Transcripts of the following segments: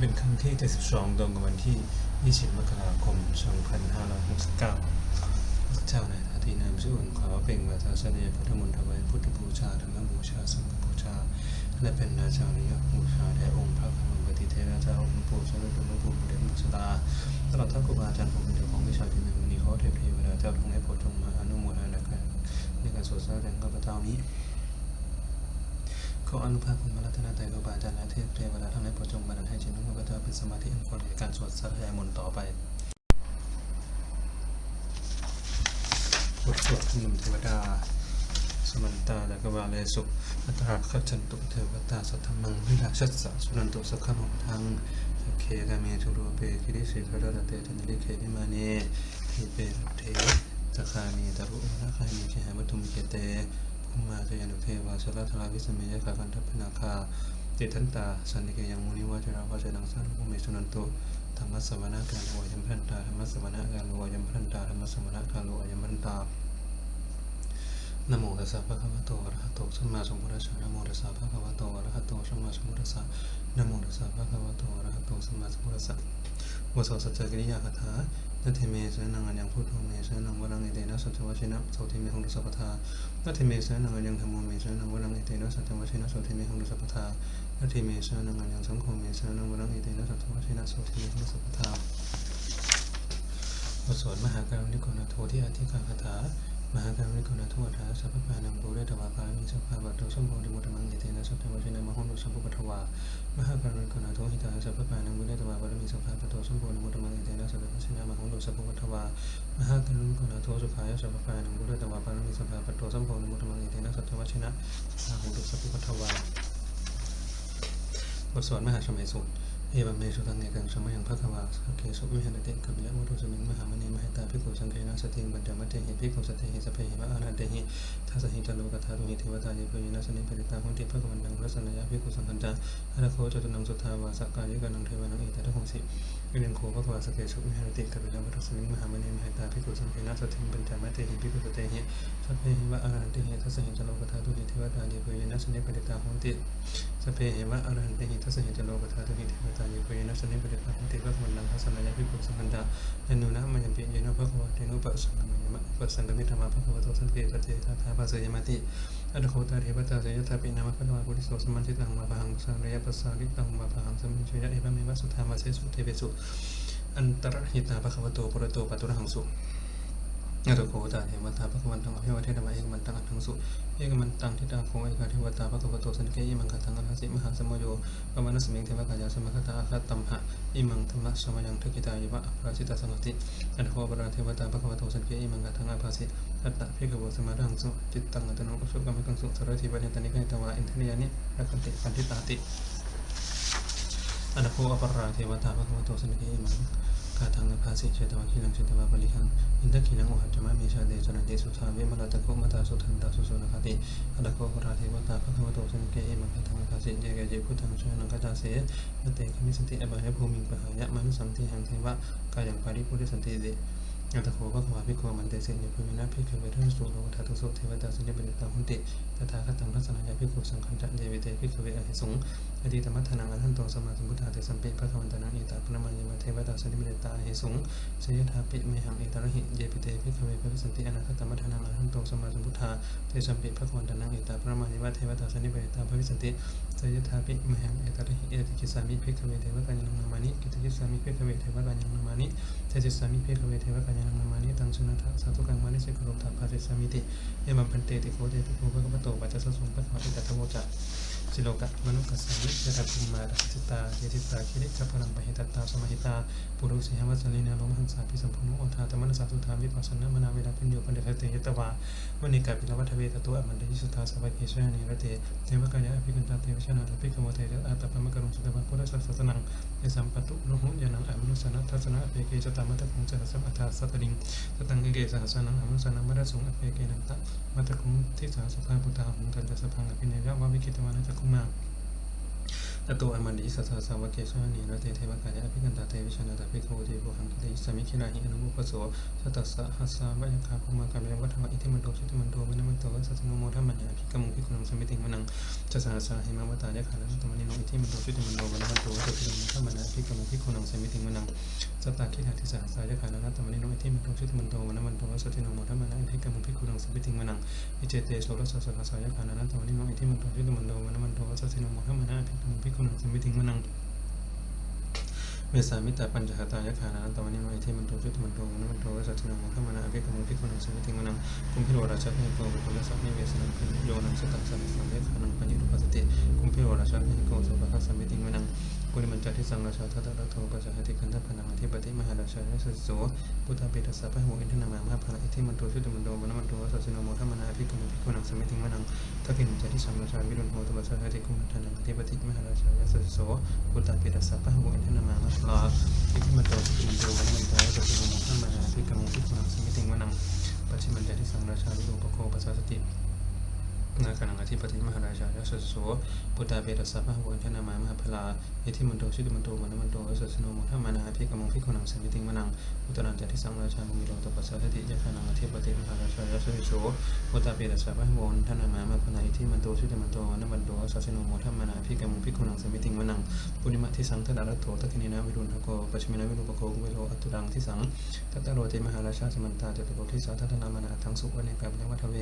เป็นครั้งที่ 72ตรงกับวันที่ 20 มกราคม 2569เจ้าในายนาทีนามชื่ออุ่นขอเป็นวาทาเสด็จพุทธมนต์ถวายพุทธบูชาธรรมบูชาสังฆบูชา และเป็นราชานิยมบูชาแด่องค์พระธรรมปฏิเทระเจ้าองค์ปู่เจ้าหลปู่เดชมุสดาตลอดทั้งครูบาอาจารย์ผมเป็นเจ้าของวิชาที่ในวันนี้ขอเทพเทวดาเจ้าทั้งหลายโปรดจงมาอนุโมทนาการในการสวดสรรเสริญข้าพเจ้านี้ ขออนุภาพคุณพระรัตนตรัยครูบาอาจารย์และเทพเทวดาทั้งหลายโปรดจงบันดาลให้จิตของข้าพเจ้าเป็นสมาธิอันควรแก่การสวดสรรเสริญมนต์ต่อไปบทสวดหนุ่มเทวดา สมันตาและกวาเลสุอัตราขจันตุเทวตาสัทธมังวิราชัสสะสุนันตุสักขมทังสักเคกาเมจุโรเปคิริสิทรดาเตจันลิเควิมาเนทิเปรเทสคานีตรุนาคานีเคหมุตุมเกเต มาเจยานุเทวาสลัทลาวิสเมยกากันทัพพนาคาติทันตาสันนิเกยังมุนิวาจราวาจนังสารุภเมสุนันตุธรรมสวนาการโวยัมพันตาธรรมสวนาการโวยัมพันตาธรรมสวนาการโวยัมพันตานโมตัสสะภะคะวะโตอะระหะโตสัมมาสัมพุทธัสสะนโมตัสสะภะคะวะโตอะระหะโตสัมมาสัมพุทธัสสะนโมตัสสะภะคะวะโตอะระหะโตสัมมาสัมพุทธัสสะวสสัจจกิริยาคาถา นาเทเมสนังอัญญังพุทโธเมสนังวรังเอเตนะสัจจวชินะโสเทเมหงตุสัพพทานาเทเมสนังอัญญังธัมโมเมสนังวรังเอเตนะสัจจวชินะโสเทเมหงตุสัพพทานาเทเมสนังอัญญังสังโฆเมสนังวรังเอเตนะสัจจวชินะโสเทเมหงตุสัพพทาบทสวดมหาการุณิโกนาโทที่อธิการคาถา มหาการณิโกนาทอัฏฐาสัพพานังโบเรตวาปามิสัพพะบัตโตสัมโพธิมุตตมังเอเตนะสัพพะวชินะมหุนุสัพพุปทวามหาการณิโกนาโทหิตาสัพพานังโบเรตวาปามิสัพพะบัตโตสัมโพธิมุตตมังเอเตนะสัพพะวชินะมหุนุสัพพุปทวามหาการณิโกนาโทสุขายสัพพานังโบเรตวาปามิสัพพะบัตโตสัมโพธิมุตตมังเอเตนะสัพพะวชินะมหุนุสัพพุปทวาบทสวดมหาสมัยสูตร เอวัมเมสุตังเอกังสมัยังพระวาสักเคสุวิหารติกับิละมุตุสมิงมหามณีมหิตาภิกขุสังเกนะสติงบัญจมัตเตหิภิกขุสติหิสเพหิวะอารันเตหิทัสหิจโลกธาตุหิเทวตาเยเปยินัสนิปริตาหุนติพระกวันดังพระสนยาภิกขุสังคัญจาอรโคจตุนังสุทาวาสักกายุกันังเทวานังเอตตะหงสิวิเนโคพระควาสเกสุวิหารติกับิละมุตุสมิงมหามณีมหิตาภิกขุสังเกนะสติงบัญจมัตเตหิภิกขุสติหิสเพหิวะอารันเตหิทัสหิจโลกธาตุหิเทวตาเยเปยินัสนิปริตาหุนติสเพหิวะอารันเตหิทัสหิจโลกธาตุหิเทวตาเยเปยนัสนิปริตาหุนติพระกวันดังพระสนยาภิกขุสังคัญจายนุนะมันยังเป็นยนุภะควะเทนุปะสังมยมะปะสังฆมิธรรมะภะควะโตสันติปะเจตถาภาสยมติอัตโคตาเทวตาเสยตาปินามะคะวะปุริโสสมันติตังวะภะหังสังเรยปัสสาริตังวะภะหังสมิชยะเอวะเมวะสุธามะเสสุเทเวสุอันตรหิตาภะคะวะโตปุระโตปะตุระหังสุ อัตโคตาเทวตาภะคะวันตังอภิวะเทนะมะเอกมันตังอัตถังสุเอกมันตังทิตังโคเอกาเทวตาภะคะวะโตสันเกยิมังคตังอรหสิมหาสมโยปมะนะสมิงเทวกายาสมคตาอาคตัมหะอิมังธรรมะสมยังทกิตายวะอภราชิตาสังติอันโคปราเทวตาภควโตสันเกอิมังกะทังอาภาสิตัตตะพิกโวสมารังสุจิตตังอัตโนอุสุกรรมกังสุสารทิปเนตนิกัยตวาอินทนิยานิรักันติปันทิตาติอันโคปราเทวตาภควโตสันเกอิมัง กาทังอาภาสิเชตวะคินังเชตวะปริหังอินทกินังโอหัจจมะเมชาเดสนันติสุทาวิมลตะโกมตาสุทันตาสุสุนคติอันโคปราเทวตาภควโตสันเกอิมังกะทังอาภาสิเยเกเจพุทธังชนังกัจจาเสมเตคมิสันติอบายภูมิปหายะมนุสันติหังเทวะกายังปาริปุริสันติเด อัตโขภควาภิกขุมันเตสิเนภูมินะภิกขเวทัสสุโลทัตุสุเทวตาสัญญาปิตาหุนติตถาคตังทัศนายาภิกขุสังขันจะเยวิเตภิกขเวอหิสงอดีตมัทนังอรหันโตสมาสมุทธาเตสัมเปพระควันตนาอิตาพนมัญญมาเทวตาสัญญาปิตาอหิสงเสยถาปิเมหังเอตระหิเยปิเตภิกขเวพระสันติอนาคตมัทนังอรหันโตสมาสมุทธาเตสัมเปพระควันตนาอิตาพนมัญญมาเทวตาสัญญาปิตาพระวิสันติเสยถาปิเมหังเอตระหิเอติกิสามิภิกขเวเทวกัญญนามา ติสามิภิกขเวเทวกัญญังนามานิเทจิสามิภิกขเวเทวกัญญังนามานิตังสุนัทสาธุกังมานิสิกรุตถาภาสิสามิติเยมัมพันเตติโคเตติโคภะกัปโตปัจจสสุงปัสสะติตตะโมจะ สิโลกะมนุกัสสามิยะทัพพุมมารัสิตาเยติตาคิริกัปพลังปะหิตตาสมหิตาปุรุสิหวัสลินาโลมหังสาพิสัมพุนุโอทาตมนัสสาสุธาวิปัสสนามนาเวลาปิญโยปันเดสเตยตวามณีกาปิลวัฏเวตตุอมันเดยิสุทาสวัสดิเชนิรเตเทวกายะอภิกันตาเทวชนะตภิกขโมเทเรอาตปะมะกรุงสุตวะพุทธสัสสนังยสัมปตุรุหุยานังอมนุสนะทัสนะอเปเกจตามัตตคุงจัสสะอัฏฐาสัตติงสตังเกสหัสนังอมนุสนะมรสุงอเปเกนันตะมัตตคุงทิสาสุภาปุตตาหุงตันจะสพังอภิเนยะวะวิกิตวานะจักคุมา ออโตอมันดิสัสสาวเกชานีนะเตเทวกายะอภิกันตาเตวิชนะตาภิกขวเทโวหังคิเตสมิคินาหิอนุมุปโสสัตสะหัสสะวะยะคาภมากาเมวัฏฐวะอิทิมันโตชิติมันโตวะนมันโตสัสสโนโมทัมมัญญาภิกขมุภิกขุนังสมิติงมนังจะสาสะหิมะวตายะคานะตมนิโนอิทิมันโตชิติมันโตวะนมันโตสัสสโนโมทัมมัญญาภิกขมุภิกขุนังสมิติงมนังสัตตาคินาทิสาสายะคานะตมนิโนอิทิมันโตชิติมันโตวะนมันโตสัสสโนโมทัมมัญญาภิกขมุภิกขุนังสมิติงมนังอิเจเตโสรสสัสสายะคานะตมนิโนอิทิมันโตชิติมันโตวะนมันโตสัสสโนโมทัมมัญญาภิกขมุภิกุขุนังสมิทิงมนังเวสามิตาปัญจหตายะขานาตวันนี้โนอิทิมันโตชุติมันโตมันมันโตสัจจนังมังคมนาภิกขมุภิกขุนังสมิติมันังกุมพิโรราชาภิกขุปุระสัพนิเวสนังพิโยนังสตังสัมสังเวขานังปัญญุปัสสติกุมพิโรราชาภิกขุสุภะสัมิทิงมันัง ปุริมันจทิสังราชาทัตตะโทกัจจหติคันทพนังอธิปติมหาราชาสุโสพุทธาปิตัสสะพะหูอินทนามามหาภาอิทิมันโตชุติมันโดมันมันโตสัสโนโมทัมนาภิกุมภิกุนังสมิติมนังทักขินจัติสังราชาวิรุณโหตุปัสสะหติคุมทันังอธิปติมหาราชาสุโสพุทธาปิตัสสะพะหูอินทนามามหาภาอิทิมันโตชุติมันโตวันมันโต ปุตาเปตัสสะพะวันชนามามหาพลาเอิทิมันโตสุติมันโตวันมันโตสัจจิโนโมทัมมานาภิกขมุภิกขุนังสัมิติงวนังอุตรันเดทิสังราชาวิโรตปัสสะสติยาคานังอธิปติมหาราชายาสสโสปุตาเปตัสสะพะวันชนามามหาพลาเอิทิมันโตสุติมันโตวันมันโตสัจจิโนโมทัมมานาภิกขมุภิกขุนังสัมิติงวนังปุริมาทิสังทัตตารโตตะคินีนาวิรุณทโกปัชมินาวิรุปโกกุเวโรอัตุดังทิสังทัตตโรเตมหาราชาสมันตาจตุโรทิสาทัตนามานาทั้งสุวรรณกาปยังวัฒเว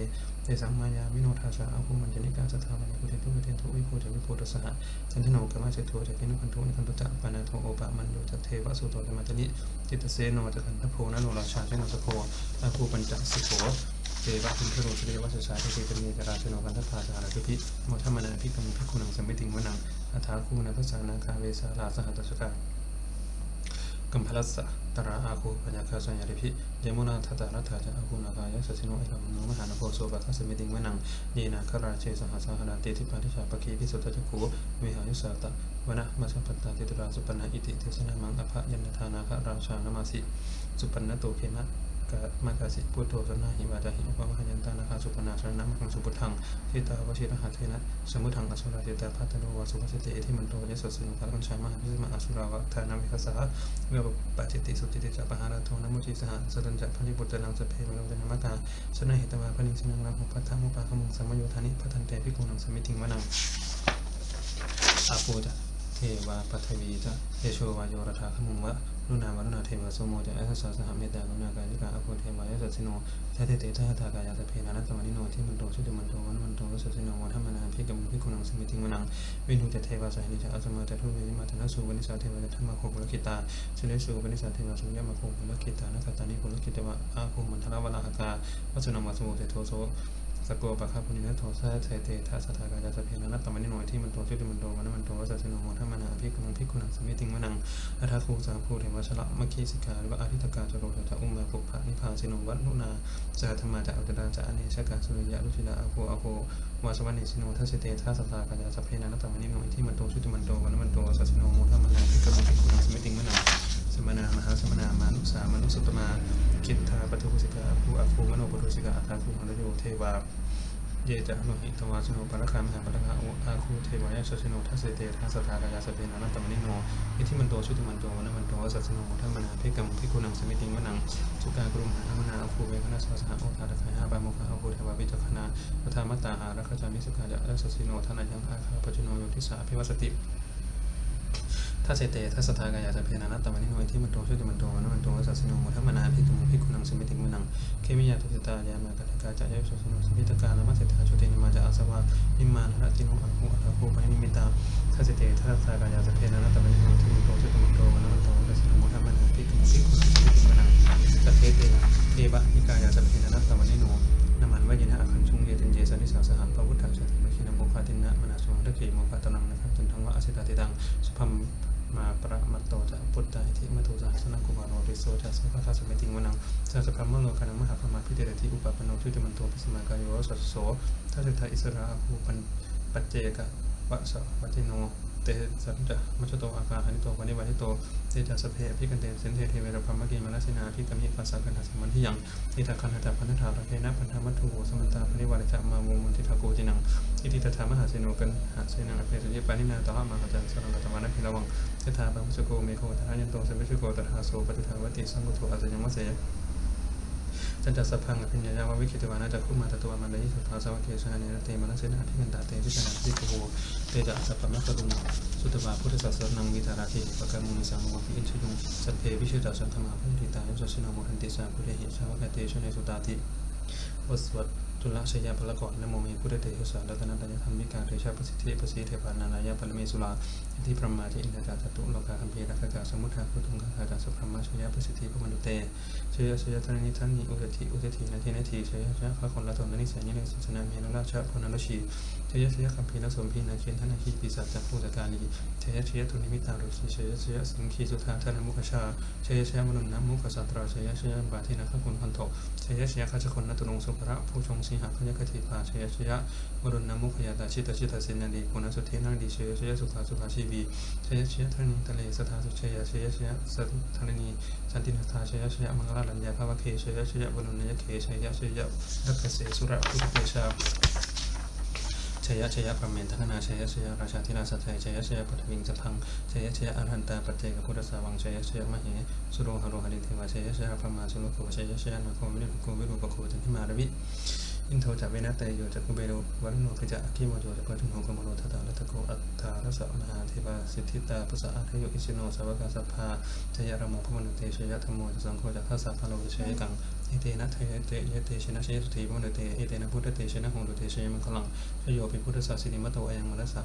เตสังมายาวิโนทาชาอาภูมันจนิกาสถามันกุเทตุกุเทตุวิโพจวิโพตสหะสันทโนกมาเจโตจะกินุคันทุนิคันตุจักปานาโทโอปะมันโดจัเทวสุโตจมาจนิจิตเสโนจะคันทโพนโนราชาเจโนสโพอาภูปัญจสิโขเทวะพิมพโรสเดวัสสาเทเตมีจราชโนกันทพาจาราภิโมทัมนาพิกขมุภิกขุนังสมิติงวนังอัฏฐาคูณพระสานาคาเวสาลาสหัตสกา กัมพลัสสะตระอาคูปัญญาคาสัญญาริพิเยมุนาทัตตารัตถาจะอาคูนาคายสัชิโนเอรัมโนมหานโพโสปัสสมิติงวนังเยนาคราเชสหัสหนาติทิปาทิชาปกีพิสุทธจักขูวิหายุสาตะวนะมาสัพพตาติตราสุปนาอิติเทสนามังอภะยันทานาคราชานามาสิสุปันนโตเคมะ กะมากาสิพุทโธสนาหิวาจาหิอุปวหันตานาคาสุปนาสรณะมังสุพุทธังทิตาวชิรหัตเทนะสมุทังอสุราเตตาพัตโนวาสุภสิเตที่มันโตยสสุนุภาคัญชัยมหาพิสมาอสุราวะทานามิคสาเวบปัจจิติสุจิติจัปหาราโทนมุจิสหสตันจัพพิบุตรนังสเพมโลจนามกาสนาหิตวาพนิสนังรังหุปัฏฐามุปาคมุงสัมโยธานิพัทันเตพิกุนังสมิติงวนังอาภูจะเทวาปัทวีจะเตโชวาโยรธาขมุงวะ นุนามรุณาเทวะสมโมจะเอสสะสหเมตตากรุณากายิกาอภุเทวายสัสสิโนทัตเตเตทัตถากายาตเพนะนัตตมนิโนที่มันโตชุติมันโตวันมันโตสัสสิโนวัฏมนาภิกขมุภิกขุนังสมิติงวนังวินุจเทวาสหินิจอัสมาตทุเวมาตนสุวนิสาเทวจะธรรมโคปุรคิตาสุเลสุวนิสาเทวะสุญญมโคปุรคิตานักตานิปุรคิตวะอาภูมันทรวราหกาวัสุนังวัสโมเตโทโส สกโกปะคาปุณินะโทสะเทเตทัสสทากายาสเพนะนัตตมนิโนที่มันโตชุติมันโตวันมันโตวัสสิโนโมทัมนาภิกุณังภิกขุนังสมิติงวนังอัฏฐคูสาภูเทวชละมะคีสิกาหรือว่าอาทิตกาจโรจะอุมาปุพะนิพาสิโนวัตนุนาสหธรรมาจะอัจดาจะอเนชกาสุริยะรุชิลาอโภอโภวาสวันิสิโนทัสสิเตทัสสทากายาสเพนะนัตตมนิโนที่มันโตชุติมันโตวันมันโตวัสสิโนโมทัมนาภิกุณังภิกขุนังสมิติงวนัง มนามหาสมนามานุสามานุสุตมาคิทาปทุสิกาภูอาภูมโนปทุสิกาอัตถาภูมนโยเทวาเยจะโนหิตวาสโนปรคามหาปรคาอุอาคูเทวายาสสโนทัสเสเตทัสสทากายาสเปนานัตมนิโนอิทิมันโตชุติมันโตวันมันโตสัสโนทัมมนาภิกขมภิกุนังสมิติงวนังสุกากรุมหามนาอคูเวคณะสสหโอทาตะไคหาบามุขะอคูเทวาวิจักขณาปทามตาอารัคจามิสกายะสัสสิโนทนายังอาคาปจุโนโยทิสาภิวัสติ ถ้าเตถ้าสทากายาจะเพนานัตตมนิโนที่มันโตช่วยมันโตมันมันโตสัสโนมุทัมมนาภิกุมุภิกุนังสมิติมุนังเคมิยาตุสิตายามากัตกาจะยสุสนุสมิตกาลมัสเสิทาชุตินมาจะอาสวะนิมานระติโนอังคุอัตโคปนิมิตาถ้าเตถ้าสทากายาจะเพนานัตตมนิโนที่มันโตช่วยมันโตมันมันโตสัสโนมุทัมมนาภิกุมุภิกุนังสมิติมุนังสัเทเตเทวะนิกายาจะเพนานัตตมนิโนนามันวะยินะอคันชุงเยตินเยสันนิสาสหังปวุฒาชติมคินโมคาตินะมนาสุรังตะเกโมคาตนังนะครับจนทั้งว่าอสิตาติตังสุพัม มาประมัตโตจะพุทธาอิทิมัตุจาสนังกุมารโนติโสจะสัพพะสมิติงวนังสัสพะมโนกานังมหาพมาพิเดรติอุปปโนชุติมันโตปิสมากายโยสัสโสทัสสะอิสระภูปันปัจเจกะวะสะวัติโน เตสันจะมัชโตอาคาหานิโตปณิวาทิโตเตจัสเพพิกันเตเสนเทเทเวรพรมเกมลัสสินาพิกามิปัสสะกันทัสมันทิยังอิตาคันหัตพันธาระเทนะพันธมัตถุสมันตาปณิวาริจามาวงมุนทิทาโกจินังอิติตถามหาเสโนกันหาเสนังอภิสุจิปานินาตหะมาหจันสรังกัตวานะพิระวังยถาบังสุโกเมโคทายันโตเสัมภิสุโกตถาโสปฏิทาวติสังกุโทอาจยังวะเสย จันจัสสะพังอภิญญายาววิคิตวานาจักขุมาตตัวมันเลยสุภาสวะเกสหาเนรเตมนัสเสนาพิกันตาเตวิจนาทิโกเตจะสัพพะมัคคตุงสุตวาพุทธศาสนังวิตาราธิปะกามุนิสังวะพิอินชยุงสัพเพวิชุตาสังฆมาพันติตายุสสินาโมหันติสาพุทธหิสาวกเตชเนสุตาติวสวัต ตุลาชยาพละกรนโมเมพุทธเตหสารัตนตยธรรมิกาเทชาปสิทธิปสิเทพานานายาปรเมสุลาที่พระมาที่อินทจาตตุโลกาคัมภีรักกาสมุทาคุตุงคาตาสุพรมาชยาปสิทธิปมนุเตชยาชยธนนิทันนิอุตติอุตตินาทีนาทีชยาชยาพระคนละตนนิสัยนิเรศสนาเมนุราชพนรชีชยชยคัมภีรสมพีนาเคนธนาคีปีศาจจักภูตกาลีชยชยตุนิมิตารุชีชยชยสิงคีสุธาธนมุขชาชยชยมนุนน้ำมุขสัตราชยชยบาทินาคคุณพันโทชยชยขจคนนตุรงสุภระผู้ชงสิหาพยกติภาชยชยมรุนน้ำมุขยาตาชิตชิตสินาดีกุณสุเทนังดีชยชยสุขาสุภาชีวีชยชยธนิตะเลสถาสุชยชยชยสัทธรณีสันตินาธาชยชยมังคลาลัญญาภาวเคชยชยบุรุณยเคชยชยรักเสสุระพุทธเชา ชยชยพระเมนทนาชยชยราชาธิราชไทยชยชยปฐวิงสพังชยชยอรหันตาปัจเจกพุทธสาวังชยชยมเหสุโรหโรหริเทวาชยชยพระมาสุโลโกชยชยนาโควิรุโกวิรุปโคจันทิมารวิ อินโทจักเวนัตเตโยจักกุเบโรวันโนขจะคิโมโยจักปัจุโนกมโลทัตตาลัตโกอัตถารสมหาเทวาสิทธิตาปุสสะอาทโยอิสิโนสาวกาสัพพาชยรโมพมนุเตชยธรรมโมจัสังโฆจักขัสสะพะโลชยกังเอเตนะเทเตเยเตชนะเชยสุธีมโนเตเอเตนะพุทธเตชนะหงดุเตชยมังคลังชโยปิพุทธศาสินิมัตโตอายังมนัสสะ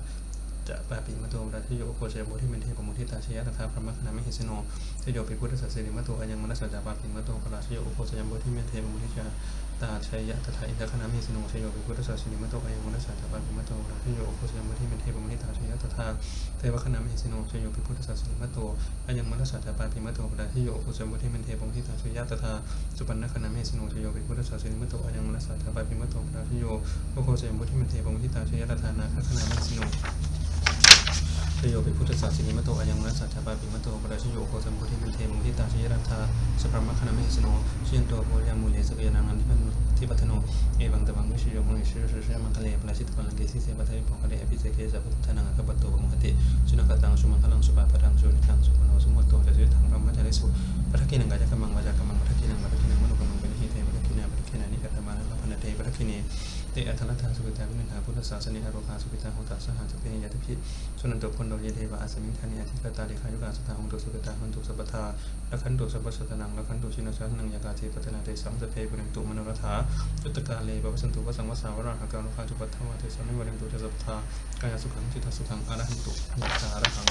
จะปาปิมโตรัตโยโคเชโมที่เมนเทปมุทิตาชยะตถาพระมคณามิหิสโนชโยปิพุทธศาสินิมโตอายังมนัสสะจะปาปิมโตปราชโยโคเชโมที่เมนเทปมุทิชา ตาชัยยะตถาอินทคณามิหิสโนชโยปิพุทธศาสนิมโตอายังมนัสสะจะปาปิมโตรัตโยโคเชโมที่เมนเทปมุทิตาชัยยะตถาเทวคณามิหิสโนชโยปิพุทธศาสนิมโตอายังมนัสสะจะปาปิมโตรัตโยโคเชโมที่เมนเทปมุทิตาชัยยะตถาสุปันนคณาเมสโนชัยโยปิพุทธศาสนิมโตอายังมนัสสะทาปาปิมโตราชโยโอโคเจมุทิมันเทปมุทิตาชัยรัตถานาคณาเมส โนชโยปิพุทธศาสนิมโตอายังมนัสสะทาปาปิมโตปราชโยโอโคเจมุทิมันเทปมุทิตาชยรัตาสุปรมคณาเมสโนเชียนโตโพยามูเลสกยานังอันทิมันทิปัตโนเอวังตะวังวิชโยมงวิชโยเชมังคเลปราชิตปังลังเกสิเสปัทวิปงคเลอภิเสเกสัพพุทธานังอัคปโตมหติสุนัขตังสุมังคลังสุปาปตังสุนิทังสุปโนสุมโตจะสุทังพรหมจาริสุปัทกินังกายกรรมังวาจากรรมังปัทกินังปัทกินังมโนกรรมังเป็นหิเทปัทกินาปัทกินานิกัตมานะพันเตปัทกินี เตอัตลัทธาสุขิตาวินิทาพุทธศาสนิอโรคาสุขิตาโหตัสสหัสเปยติพิสุนันโตคนโดเยเทวะอาสมิธานิอธิกตาเดขายุกาสตาหงตุสุขิตาหันตุสัพพทาละขันตุสัพพสตนังละขันตุชินสันังยากาเทปตนาเตสังสเพปุริตุมโนรัฐาจุตกาเลปวัสันตุวสังวสาวราหกาลุคาจุปัฏฐวะเทสัมมิวริงตุเทสัพพากายสุขังจิตสุขังอรหันตุยัตตารหัง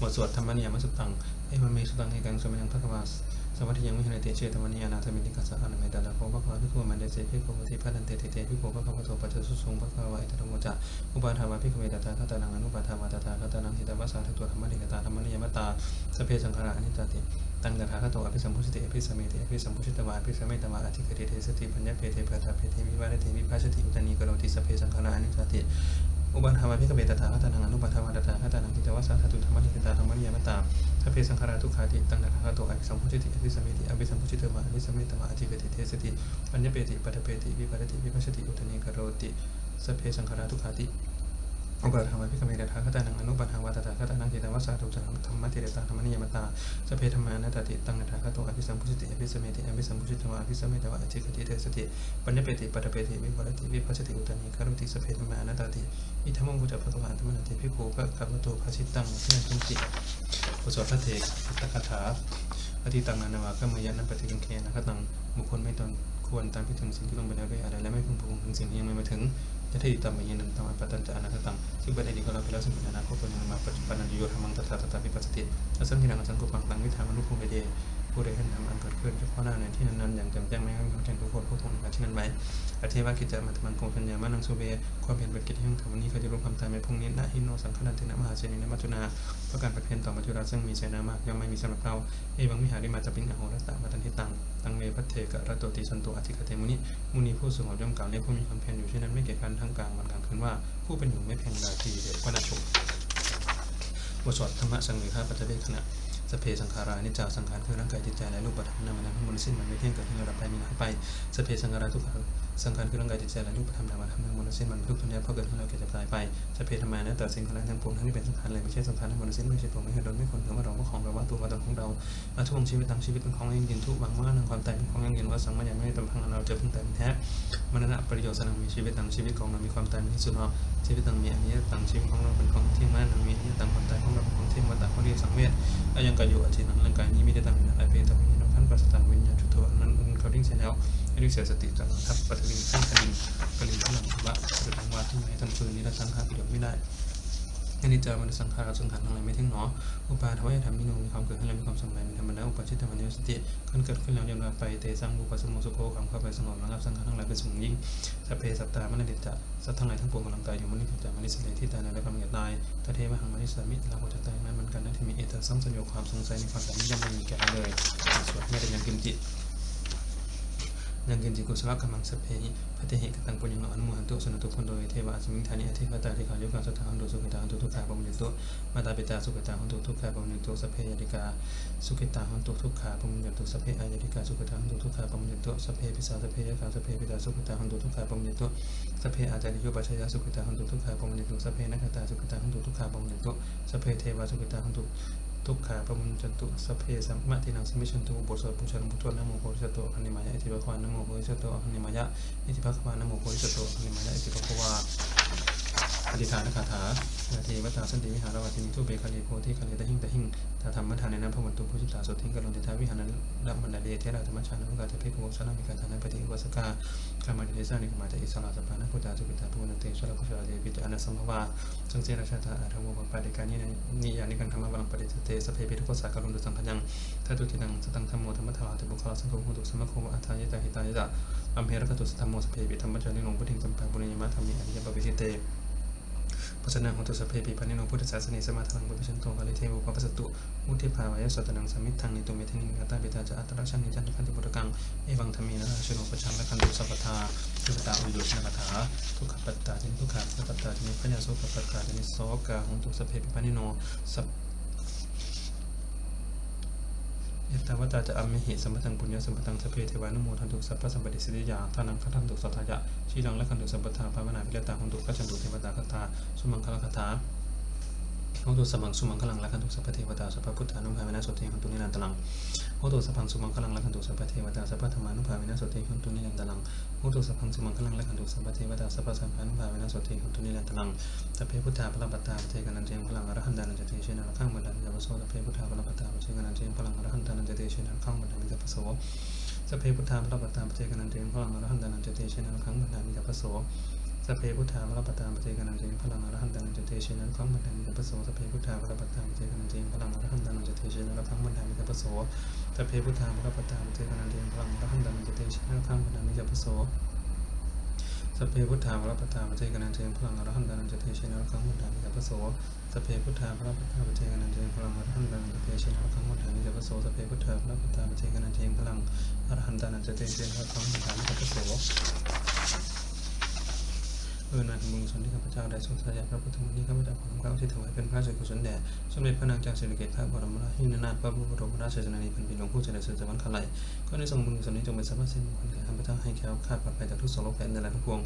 บทสวดธรรมนิยมสุตังเอวเมสุตังเอกังสมัยังพระกวาส สวัสดียังไม่เห็นเตเชตวันนี้อนาถมิติกัสสะอนาเมตตาลาโคพระควาพิคุมันเดเซพิคุติพัันเตเตเตพิคุพระควาโตปัจจสุสุงพระควาอิตรโมจะอุปาทาวาพิคุเวตตาคตานังอนุปาทาวาตตาคตานังหิตวาสาทตัวธรรมนิกตาธรรมนิยมตาสเพสังขารานิจติตังตถาคตโตอภิสัมพุชิตอภิสัมเตอภิสัมพุชิตวาอภิสมเมตวาอธิกริเทสติปัญญเพเทปะตาเพเทวิวาเทวิภาชติอุตานีกโรติสเพสังขารานิจติ อุปัฏฐาวาพิกเบตตาคตานังอนุปันธรรมตตาคตานังทิตาวาสาตุธรรมนิกตาธรรมนิยมตาสพเพสังขาราทุกขาติตังนันทะโตอภิสัมพุชิติอภิสัมมิติอภิสัมพุจิตมาอภิสัมมิตมาอธิกติเทสติปัญญเปติปัตเปติวิปัตติวิปัสสติอุทเนกโรติสพเพสังขาราทุกขาติ อุปาทาวาพิสมิเมตถาคตานังอนุปาทาวาตถาคตานังหิตวาสสาตุสังธรรมติเรตาธรรมนิยมตาสเพธรรมานัตติตังนันทะโตอภิสัมพุชิติอภิสมเมติอภิสัมพุชิตวาอภิสมเมตวาอธิกติเทสติปัญญเปติปัตเปติวิปัสติวิปัสสติอุตเนกโรติสเพธรรมานัตติอิทัมมังกุจจพะวาธรรมนันติภิกขุพระคัมโตภาชิตังพินันตุติบทสวดพระเถกตคาถาอธิตังนานาวาก็มยะนันปฏิกังเคนะคตังบุคคลไม่ตนควรตามพิถึงสิ่งที่ลงไปแล้วด้วยอะไรและไม่พึงพูงถึงสิ่งที่ยังไม่มาถึง จะที่ตามไปยินันตามปัตตันจะอนาคตังซึ่งปรู้ไปแล้วซึ่งเป็นอนาคตตัวยังมาปัจจุบันนันโยธรรมังตถาตถาปิปัสสติและซึ่งที่นังสังกุปังตังวิธามันุภูเวเดโกผู้ใดเห็นธรรมอันเกิดขึ้นเฉพาะหน้าในที่นั้นๆอย่างแจ่มแจ้งไม่ให้ความแจ้งทุกคนผู้ทรงในที่นั้นไว้อธิวากิจจามัตมันคงสัญญามานังสุเบความเปลี่ยนเป็นกิจที่ทั้งทำวันนี้ก็จะรู้ความตายในพรุ่งนี้นะหินโนสังขารตินะมหาเจนินมัจจุนาเพราะการประเคนต่อมัจจุราซึ่งมีใจนามากย่อมไม่มีสำหรับเราเอวังมิหาริมาจะเป็นอโหรตะมาตันทิตังตังเมพัทเทกะระโตติสันโตอธิคเตมุนิมุนีผู้สูงอายุย่อมกล่าวในผู้มีความเพียรอยู่เช่นนั้นไม่เกี่ยกันทั้งกลางวันกลางคืนว่าผู้เป็นอยู่ไม่เพียงราตรีเดียวก็น่าชมบทสวดธรรมะสังเวชปัจเจเวขณะ สเพสังขารานิจจาสังขารคือร่างกายจิตใจและรูปธรรมนั้นมันทั้งหมดสิ้นมันไม่เที่ยงเกิดขึ้นระดับไปมีหายไปสเพสังขาราทุกขัง สังขารคือร่างกายจิตใจและรูปธรรมนามธรรมทั้งหมดสิ้นมันทุกข์ทนยากเพราะเกิดขึ้นแล้วแก่เจ็บตายไปสพเพธรรมานะแต่สิ่งทั้งหลายทั้งปวงทั้งที่เป็นสังขารเลยไม่ใช่สังขารทั้งหมดสิ้นไม่ใช่ผมไม่ใช่ตนไม่คนหรือว่าเราว่าของเราว่าตัวว่าตนของเราอาทุกชีวิตทั้งชีวิตเป็นของยั่งยืนทุกวังว่านังความตายเป็นของยั่งยืนว่าสังมายังไม่ได้ตำพังเราจะพึ่งแต่แท้มรณะประโยชน์สนังมีชีวิตทั้งชีวิตของเรามีความตายมีที่สุดเนาะชีวิตต่างมีอันนี้ต่างชีวิตของเราเป็นของที่มั่นมีอันนี้ต่างความตายของเราเป็นของที่มันต่างของเรียสังเวชอายังกายอยู่อาชีพนั้นร่างกายนี้ไม่ได้ตั้งอยู่ในเพศแต่มีน้องท่านปัสสตางวิญญาณชุดตัวนั้นเขาดิ้งเสร็จแล้ว ให้ดิ้งเสียสติจากทับปัตติงขั้นกระดิ่งกระดิ่งพลังว่าจะตั้งวาที่ไหนทั้งคืนนี้เราตั้งค่าระโยชน์ไม่ได้อันนี้เจอมันสังขารสังขารทั้งหลายไม่เที่ยงหนอ อุปาทวายธรรมมิโนมีความเกิดขึ้นแล้วมีความสมบูรณ์มีธรรมดาอุปาชิตธรรมนิสติขั้นเกิดขึ้นแล้วยังไปเตสังบุปสมุสุโขความเข้าไปสงบระงับสังขารทั้งหลายเป็นสูงยิ่งสัพเพสัตตามนเดชจะสัตว์ทั้งหลายทั้งปวงกำลังตายอยู่มนุษย์จะมนุษย์เลยที่ตายในและกำลังตายตเทวหังมนุษย์สมิเราก็จะตายนั้นมือนกันนะที่มีเอตสังสัญญความสงสัยในความตายนี้ยังไม่มีแก่เลยสวดไม่ได้ยังกิมจิ ยังกินจิกุสละกำลังสเพหิพระเทหิกตังปุญญาอนุโมหันตุสนตุพุนโดยเทวะสมิงธานิอธิปตาธิขายุกังสุตาหันตุสุขิตาหันตุทุกขาปมุญตุมาตาปิตาสุขิตาหันตุทุกขาปมุญตุสเพยติกาสุขิตาหันตุทุกขาปมุญตุสเพอายติกาสุขิตาหันตุทุกขาปมุญตุสเพปิสาสเพยกาสเพปิตาสุขิตาหันตุทุกขาปมุญตุสเพอาจาริโยปัชยาสุขิตาหันตุทุกขาปมุญตุสเพนักตาสุขิตาหันตุทุกขาปมุญตุสเพเทวะสุขิตาหันตุ ทุกขาปมุญจันตุสเพสัมมาตินังสมิชันตุบทสวดปุชนมุตโตนโมโพธิสัตโตอันนิมายะอิติภควานโมโพธิสัตโตอันนิมายะอิติภควานโมโพธิสัตโตอันนิมายะอิติภควา อธิษฐานคาถานาทีวัตตาสันติวิหารวัติมิทุเบคาลีโพธิคาลีตะหิงตะหิงตาธรรมทานในน้ำพระวันตุพุทธิตาสุทิงกะลนติทาวิหารนั้นดับมันดาเดเทระธรรมชาตินุกาเทพิโกสานามิกาธานาปฏิวัสกากามาเดชานิกมาจะอิสระสัพพานะพุทธาสุกิตาพุทธเตชะระพุทธาเดปิจานะสัมภวาสังเจรชาตาอาทวปปาเดกานินิยานิกังธรรมะวังปฏิเตสเพปิทุกสากรุณดุสังขยังทัตุทินังสตังธรรมโมธรรมทาติบุคลาสังโฆหุตุสมะโคมอัฏฐายะหิตายะอัมเพรคตุสธรรมโมสเพปิธรรมจาริโนพุทธิงสัมปาปุญญมะธรรมิอริยปวิเต ปัจนาของตุสเพปีพันนิโนพุทธศาสนิสมาทังบุพชันโตกาลิเทวุปปัสสตุมุทิภาวายสัตนังสมิทังนิตุเมทินิกาตาเบตาจะอัตรักชันนิจันทคันติบุตรกังเอวังธรรมีนะชโนปชังและคันตุสัพพทาทุปตาอุโยชนคาถาทุกขปัตตาจินทุกขาสัพพตาจินิพญาโสปปัตตาจินิโสกาของตุสเพปีพันนิโนสัพเอตาวตาจะอมิหิสัมปทังปุญญสัมปทังสเพเทวานุโมทันตุสัพพสัมปติสิทธิยาทานังคทันตุสัทธายะชีรังและคันตุสัมปทาภาวนาพิรตาของตุกัจจันตุเทวตาคาถาสุมังคลคาถา โหตุสัพพังสุมังคลังละคันตุสัพพเทวตาสัพพพุทธานุภาเวนะสุเทหันตุนิรันตลังโหตุสัพพังสุมังคลังละคันตุสัพพเทวตาสัพพธรรมานุภาเวนะสุเทหันตุนิรันตลังโหตุสัพพังสุมังคลังละคันตุสัพพเทวตาสัพพสังฆานุภาเวนะสุเทหันตุนิรันตลังสัพเพพุทธาพระปัตตาปเทกันันเจงพลังอรหันตานันจเตเชนะข้างบันดาลจัปโสสัพเพพุทธาพระปัตตาปเทกันันเจงพลังอรหันตานันจเตเชนะข้างบันดาลจัปโสสัพเพพุทธาพระปัตตาปเทกันันเจงพลังอรหันตานันจเตเชนะข้างบันดาลจัปโส สเพพุทธาพระปตามปเจกันันเจงพลังอรหันตังจเทเชนะขังบันดามิตาปโสสเพพุทธาพระปตามปเจกันันเจงพลังอรหันตังจเทเชนะขังบันดามิตาปโสสเพพุทธาพระปตามปเจกันันเจงพลังอรหันตังจเทเชนะขังบันดามิตาปโสสเพพุทธาพระปตามปเจกันันเจงพลังอรหันตังจเทเชนะขังบันดามิตาปโสสเพพุทธาพระปตามปเจกันันเจงพลังอรหันตังจเทเชนะขังบันดามิตาปโสสเพพุทธาพระปตามปเจกันันเจงพลังอรหันตังจเทเชนะขังบันดามิตาปโส เออนาถบุญกุศลที่ข้าพเจ้าได้ทรงสายพระพุทธมนต์นี้ข้าพเจ้าขอทำความอุทิศถวายเป็นพระส่วนกุศลแด่สมเด็จพระนางเจ้าสิริกิติ์พระบรมราชินีนาถพระบรมราชชนนีพันปีหลวงผู้เจริญสุจวันขลัยก็ได้ทรงบุญกุศลนี้จงเป็นสรรพสิ่งมงคลแก่ข้าพเจ้าให้แคล้วคลาดปลอดภัยจากทุกโศกโรคภัยอันตรายทั้งปวง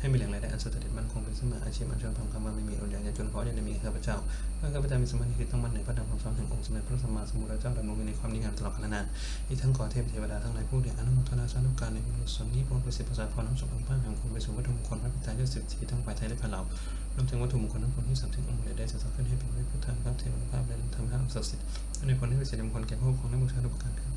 ให้มีแหล่งรายได้อันสุจริตมั่นคงเป็นสมาอาชีพอันเชิญทำคำว่าไม่มีอุญญาณจนขออย่าได้มีข้าพเจ้าเพื่อข้าพเจ้ามีสมาธิที่ตั้งมั่นในพระธรรมคำสอนแห่งองค์สมเด็จพระสัมมาสัมพุทธเจ้าดำรงอยู่ในความดีงามตลอดกาลนานอีกทั้งขอเทพเทวดาทั้งหลายผู้เดียอนุโมทนาสาธุการในบุญกุศลนี้พร้อมด้วยสิทธิ์ประสาทพรน้ำส่งทั้งพระแห่งคุณไปสู่วัตถุมงคลพระพิตายอดสิบทีทั้งฝ่ายไทยและฝ่ายลารวมถึงวัตถุมงคลทั้งปวงที่สามสิบองค์ใดได้สะสมขึ้นให้เป็นพระพุทธภาพเทวภาพและธรรมภาพศักดิ์สิทธิ์ในผลให้เป็นสิริมงคลแก่ผู้ครองและบูชาทุกประการครับ